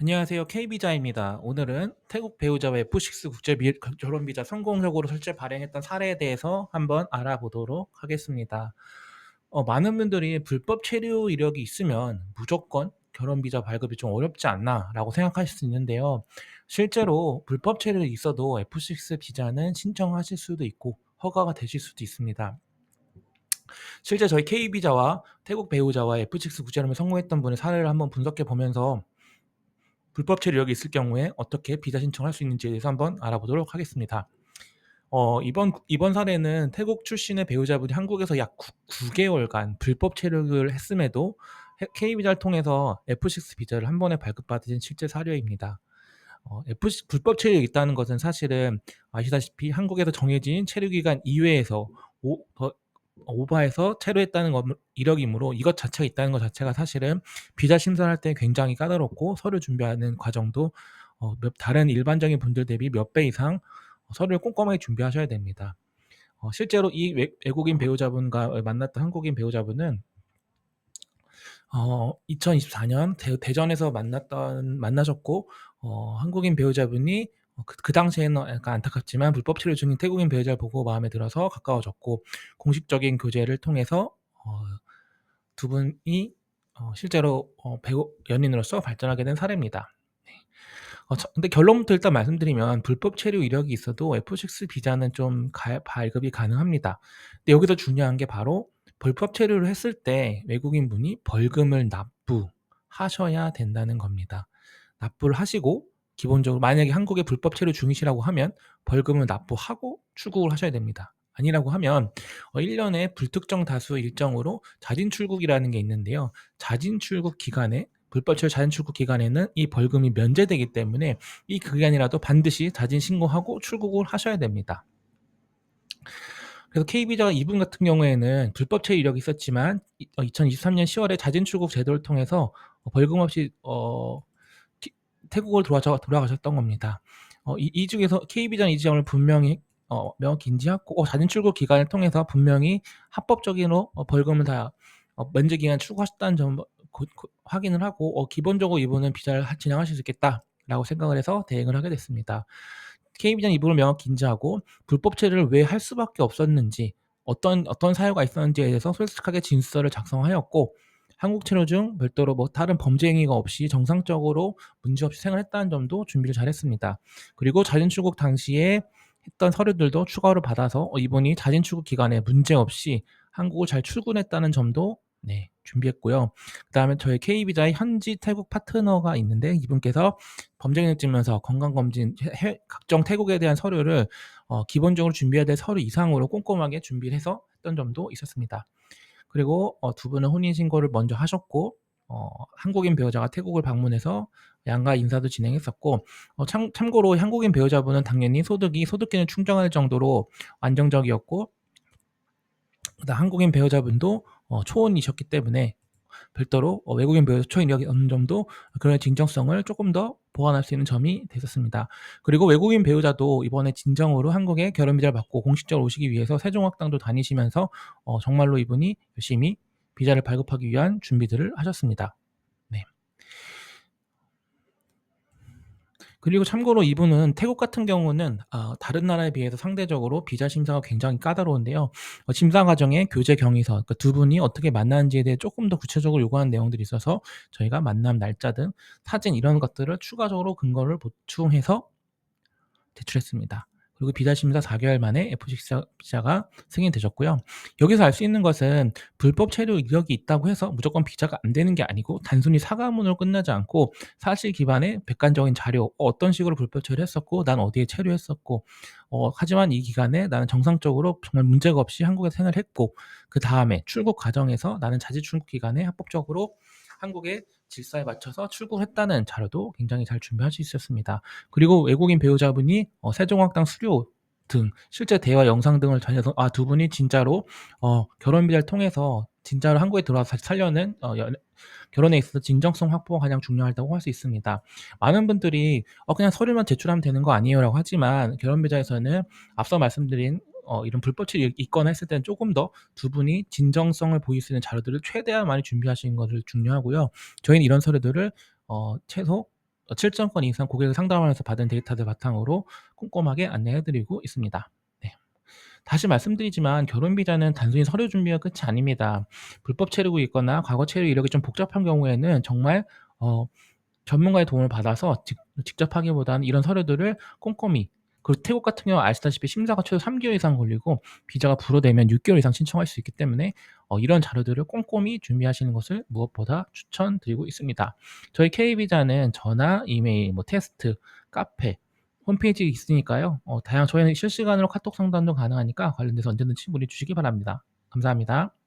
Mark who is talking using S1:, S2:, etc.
S1: 안녕하세요. K비자입니다. 오늘은 태국 배우자와 F6 국제 미- 결혼 비자 성공적으로 실제 발행했던 사례에 대해서 한번 알아보도록 하겠습니다. 어, 많은 분들이 불법 체류 이력이 있으면 무조건 결혼 비자 발급이 좀 어렵지 않나라고 생각하실 수 있는데요. 실제로 불법 체류가 있어도 F6 비자는 신청하실 수도 있고 허가가 되실 수도 있습니다. 실제 저희 K비자와 태국 배우자와 F6 국제결혼에 성공했던 분의 사례를 한번 분석해 보면서 불법 체류력이 있을 경우에 어떻게 비자 신청할 수 있는지에 대해서 한번 알아보도록 하겠습니다. 어, 이번 이번 사례는 태국 출신의 배우자분이 한국에서 약 9, 개월간 불법 체류를 했음에도 K 비자를 통해서 F6 비자를 한 번에 발급받으신 실제 사례입니다. 어, F6 불법 체류가 있다는 것은 사실은 아시다시피 한국에서 정해진 체류 기간 이외에서 오, 더, 오버해서 체류했다는 것, 이력이므로 이것 자체가 있다는 것 자체가 사실은 비자 심사할 때 굉장히 까다롭고 서류 준비하는 과정도 어, 몇, 다른 일반적인 분들 대비 몇 배 이상 서류를 꼼꼼하게 준비하셔야 됩니다. 어, 실제로 이 외, 외국인 배우자분과 만났던 한국인 배우자분은 어, 2024년 대, 전에서 만났던 만나셨고 어, 한국인 배우자분이 어, 그, 그 당시에는 약간 안타깝지만 불법 체류 중인 태국인 배우자를 보고 마음에 들어서 가까워졌고 공식적인 교제를 통해서 어, 두 분이 어, 실제로 어, 배우 연인으로서 발전하게 된 사례입니다. 네. 어, 저, 근데 결론부터 일단 말씀드리면 불법 체류 이력이 있어도 F6 비자는 좀 가, 발급이 가능합니다. 근데 여기서 중요한 게 바로 불법 체류를 했을 때 외국인 분이 벌금을 납부하셔야 된다는 겁니다. 납부를 하시고 기본적으로 만약에 한국에 불법 체류 중이시라고 하면 벌금을 납부하고 출국을 하셔야 됩니다. 아니라고 하면 1년에 어, 불특정 다수 일정으로 자진 출국이라는 게 있는데요. 자진 출국 기간에 불법 체류 자진 출국 기간에는 이 벌금이 면제되기 때문에 이 기간이라도 반드시 자진 신고하고 출국을 하셔야 됩니다. 그래서 K비자 이분 같은 경우에는 불법 체류 이력이 있었지만 2023년 10월에 자진 출국 제도를 통해서 벌금 없이 어, 태국을 돌아가, 돌아가셨던 겁니다. 어, 이, 이 중에서 K비전 이 지점을 분명히 어, 명확히 인지하고 어, 자진 출국 기간을 통해서 분명히 합법적으로 어, 벌금을 다 어, 면제 기간 출국하셨다는 점 고, 고, 확인을 하고 어, 기본적으로 이분은 비자를 진행하실 수 있겠다라고 생각을 해서 대응을 하게 됐습니다. K비전 이분을 명확히 인지하고 불법 체류를 왜 할 수밖에 없었는지 어떤 어떤 사유가 있었는지에 대해서 솔직하게 진술서를 작성하였고 한국 체류 중 별도로 뭐 다른 범죄 행위가 없이 정상적으로 문제없이 생활했다는 점도 준비를 잘했습니다. 그리고 자진 출국 당시에 했던 서류들도 추가로 받아서 어, 이분이 자진 출국 기간에 문제 없이 한국을 잘 출근했다는 점도 네, 준비했고요. 그다음에 저희 K비자의 현지 태국 파트너가 있는데 이분께서 범죄력 증명서, 건강검진, 각종 태국에 대한 서류를 어, 기본적으로 준비해야 될 서류 이상으로 꼼꼼하게 준비를 해서 했던 점도 있었습니다. 그리고 어, 두 분은 혼인 신고를 먼저 하셨고 어, 한국인 배우자가 태국을 방문해서 양가 인사도 진행했었고 어, 참, 참고로 한국인 배우자분은 당연히 소득이 소득기는 충정할 정도로 안정적이었고 한국인 배우자분도 어, 초혼이셨기 때문에 별도로 어, 외국인 배우자 초인력이 어느 정도 그런 진정성을 조금 더 보완할 수 있는 점이 됐었습니다. 그리고 외국인 배우자도 이번에 진정으로 한국에 결혼 비자를 받고 공식적으로 오시기 위해서 세종학당도 다니시면서 어, 정말로 이분이 열심히 비자를 발급하기 위한 준비들을 하셨습니다. 그리고 참고로 이분은 태국 같은 경우는 어, 다른 나라에 비해서 상대적으로 비자 심사가 굉장히 까다로운데요. 어, 심사 과정에 교제 경위서 그러니까 두 분이 어떻게 만나는지에 대해 조금 더 구체적으로 요구하는 내용들이 있어서 저희가 만남 날짜 등 사진 이런 것들을 추가적으로 근거를 보충해서 제출했습니다. 그리고 비자 심사 4개월 만에 F6 비자가 승인되셨고요. 여기서 알 수 있는 것은 불법 체류 이력이 있다고 해서 무조건 비자가 안 되는 게 아니고 단순히 사과문으로 끝나지 않고 사실 기반의 백관적인 자료 어떤 식으로 불법 체류를 했었고 난 어디에 체류했었고 어, 하지만 이 기간에 나는 정상적으로 정말 문제가 없이 한국에 생활을 했고 그 다음에 출국 과정에서 나는 자지 출국 기간에 합법적으로 한국에 질서에 맞춰서 출국했다는 자료도 굉장히 잘 준비할 수 있었습니다. 그리고 외국인 배우자분이 어, 세종학당 수료 등 실제 대화 영상 등을 전해서 아 두 분이 진짜로 어, 결혼 비자를 통해서 진짜로 한국에 들어와서 살려는 어, 연, 결혼에 있어서 진정성 확보가 가장 중요하다고 할 수 있습니다. 많은 분들이 어, 그냥 서류만 제출하면 되는 거 아니에요라고 하지만 결혼 비자에서는 앞서 말씀드린 어, 이런 불법치 있거나 했을 때는 조금 더 두 분이 진정성을 보일 수 있는 자료들을 최대한 많이 준비하시는 것을 중요하고요. 저희는 이런 서류들을 어, 최소 어 7천 건 이상 고객을 상담하면서 받은 데이터들 바탕으로 꼼꼼하게 안내해 드리고 있습니다. 네. 다시 말씀드리지만 결혼 비자는 단순히 서류 준비가 끝이 아닙니다. 불법 체류고 있거나 과거 체류 이력이 좀 복잡한 경우에는 정말 어 전문가의 도움을 받아서 직 직접 하기보다는 이런 서류들을 꼼꼼히 그리고 태국 같은 경우 아시다시피 심사가 최소 3 개월 이상 걸리고 비자가 불어되면 6 개월 이상 신청할 수 있기 때문에 어 이런 자료들을 꼼꼼히 준비하시는 것을 무엇보다 추천드리고 있습니다. 저희 K비자는 전화, 이메일, 뭐 테스트, 카페, 홈페이지 있으니까요. 어 다양한 저희는 실시간으로 카톡 상담도 가능하니까 관련돼서 언제든지 문의 주시기 바랍니다. 감사합니다.